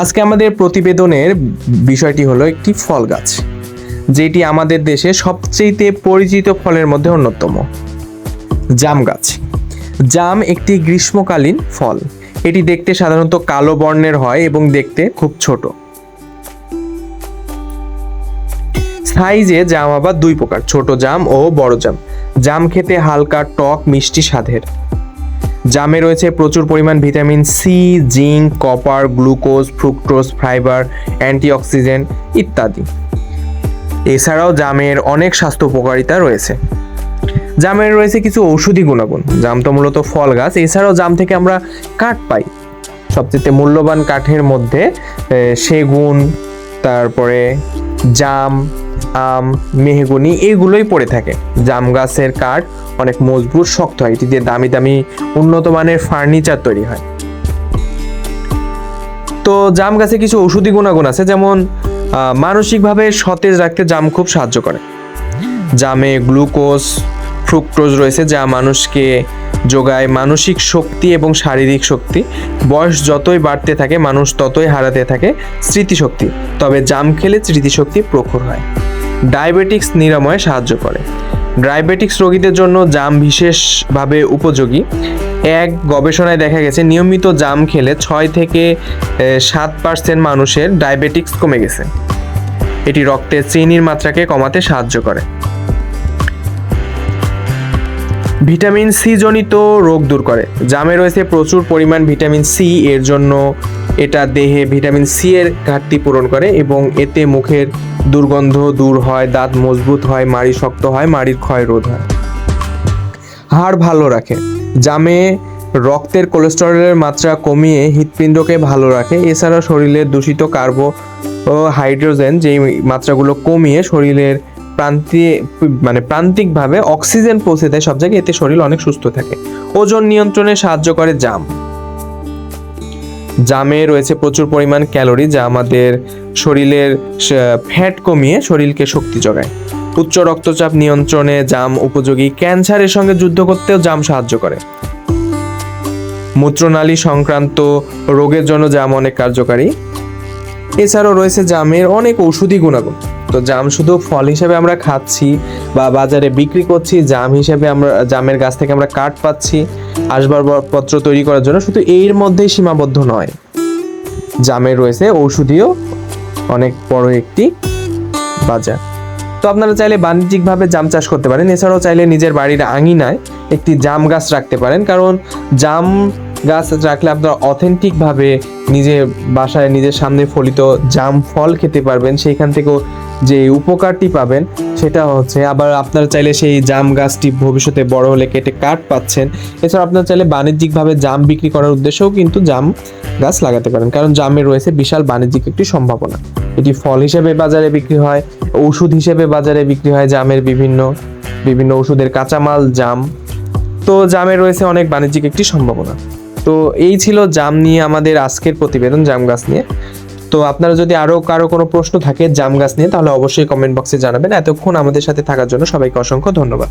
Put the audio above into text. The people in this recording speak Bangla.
আজকে আমাদের প্রতিবেদনের বিষয়টি হলো একটি ফল গাছ, যেটি আমাদের দেশে সবচেয়ে পরিচিত ফলের মধ্যে অন্যতম। জাম গাছ। জাম একটি গ্রীষ্মকালীন ফল। এটি দেখতে সাধারণত কালো বর্ণের হয় এবং দেখতে খুব ছোট। সাইজে জাম আবার দুই প্রকার, ছোট জাম ও বড় জাম। জাম খেতে হালকা, টক, মিষ্টি স্বাদের। জামে রয়েছে প্রচুর পরিমাণ vitamin C, zinc, copper, glucose, fructose, fibre, antioxidant ইত্যাদি। এছাড়াও জামের অনেক স্বাস্থ্য উপকারিতা রয়েছে। জামের রয়েছে কিছু ঔষধি গুণাগুণ। জাম তো মূলত ফল গাছ। এছাড়াও জাম থেকে আমরা কাঠ পাই। সবচেয়ে মূল্যবান কাঠের মধ্যে সেগুন, তারপরে জাম, আম, মেহগুনি এগুলোই পড়ে থাকে। জাম গাছের কাঠ অনেক মজবুত, শক্ত হয়। এটি দিয়ে দামি দামি উন্নত মানের ফার্নিচার তৈরি হয়। তো জাম গাছে কিছু ঔষধি গুণাগুণ আছে, যেমন মানসিকভাবে সতেজ রাখতে জাম খুব সাহায্য করে। জামে গ্লুকোজ ফ্রুক্টোজ রয়েছে যা মানুষকে যোগায় মানসিক শক্তি এবং শারীরিক শক্তি। বয়স যতই বাড়তে থাকে, মানুষ ততই হারাতে থাকে স্মৃতিশক্তি। তবে জাম খেলে স্মৃতিশক্তি প্রখর হয়। ডায়াবেটিক্স নিরাময়ে সাহায্য করে। ডায়াবেটিক্স রোগীদের জন্য জাম বিশেষভাবে উপযোগী। এক গবেষণায় দেখা গেছে, নিয়মিত জাম খেলে ছয় থেকে সাত পার্সেন্ট মানুষের ডায়াবেটিক্স কমে গেছে। এটি রক্তে চিনির মাত্রাকে কমাতে সাহায্য করে। ভিটামিন সি জনিত রোগ দূর করে। জামে রয়েছে প্রচুর পরিমাণ ভিটামিন সি, এর জন্য এটা দেহে ভিটামিন সি এর ঘাটতি পূরণ করে এবং এতে মুখের দুর্গন্ধ দূর হয়, দাঁত মজবুত হয়, মাড়ি শক্ত হয়, মাড়ির ক্ষয় রোধ হয়। হাড় ভালো রাখে। জামে রক্তের কোলেস্টেরলের মাত্রা কমিয়ে হৃৎপিণ্ডকে ভালো রাখে। এছাড়া শরীরের দূষিত কার্বো হাইড্রোজেন, যেই মাত্রাগুলো কমিয়ে শরীরের প্রান্তে মানে প্রান্তিকভাবে অক্সিজেন পৌঁছে দেয় সব জায়গায়, এতে শরীর অনেক সুস্থ থাকে। ওজন নিয়ন্ত্রণে সাহায্য করে জাম। জামে রয়েছে প্রচুর পরিমাণ ক্যালোরি, যা আমাদের শরীরের ফ্যাট কমিয়ে শরীরকে শক্তি যোগায়। উচ্চ রক্তচাপ নিয়ন্ত্রণে জাম উপযোগী। ক্যান্সারের সঙ্গে যুদ্ধ করতেও জাম সাহায্য করে। মূত্রনালী সংক্রান্ত রোগের জন্য জাম অনেক কার্যকারী। এছাড়াও রয়েছে জামের অনেক ঔষধি গুণাগুণ। তো জাম শুধু ফল হিসেবে আমরা খাচ্ছি বা বাজারে বিক্রি করছি, জাম হিসেবে আমরা, জামের গাছ থেকে আমরা কাঠ পাচ্ছি, আসবাবপত্র তৈরি করার জন্য শুধু এর মধ্যেই সীমাবদ্ধ নয়। জামের রয়েছে ঔষধিও অনেক বড় একটি বাজার। তো আপনারা চাইলে বাণিজ্যিকভাবে জাম চাষ করতে পারেন, এছাড়াও চাইলে নিজের বাড়ির আঙিনায় একটি জাম গাছ রাখতে পারেন, কারণ জাম গাছ রাখলে আপনারা অথেন্টিকভাবে নিজের বাসায় নিজের সামনে ফলিত জাম ফল খেতে পারবেন, সেইখান থেকেও যে উপকারটি পাবেন, সেটা হচ্ছে আবার আপনারা চাইলে সেই জাম গাছটি ভবিষ্যতে বড় হলে কেটে কাঠ পাচ্ছেন। এছাড়া আপনারা চাইলে বাণিজ্যিকভাবে জাম বিক্রি করার উদ্দেশ্যেও কিন্তু জাম গাছ লাগাতে পারেন, কারণ জামে রয়েছে বিশাল বাণিজ্যিক একটি সম্ভাবনা। এটি ফল হিসেবে বাজারে বিক্রি হয় ওষুধ হিসেবে বাজারে বিক্রি হয় জামের বিভিন্ন বিভিন্ন ওষুধের কাঁচামাল, জাম। তো জামে রয়েছে অনেক বাণিজ্যিক একটি সম্ভাবনা। তো এই ছিল জাম নিয়ে আমাদের আজকের প্রতিবেদন জাম গাছ নিয়ে। তো আপনারা যদি আরও কারও কোনো প্রশ্ন থাকে জাম গাছ নিয়ে, তাহলে অবশ্যই কমেন্ট বক্সে জানাবেন। এতক্ষণ আমাদের সাথে থাকার জন্য সবাইকে অসংখ্য ধন্যবাদ।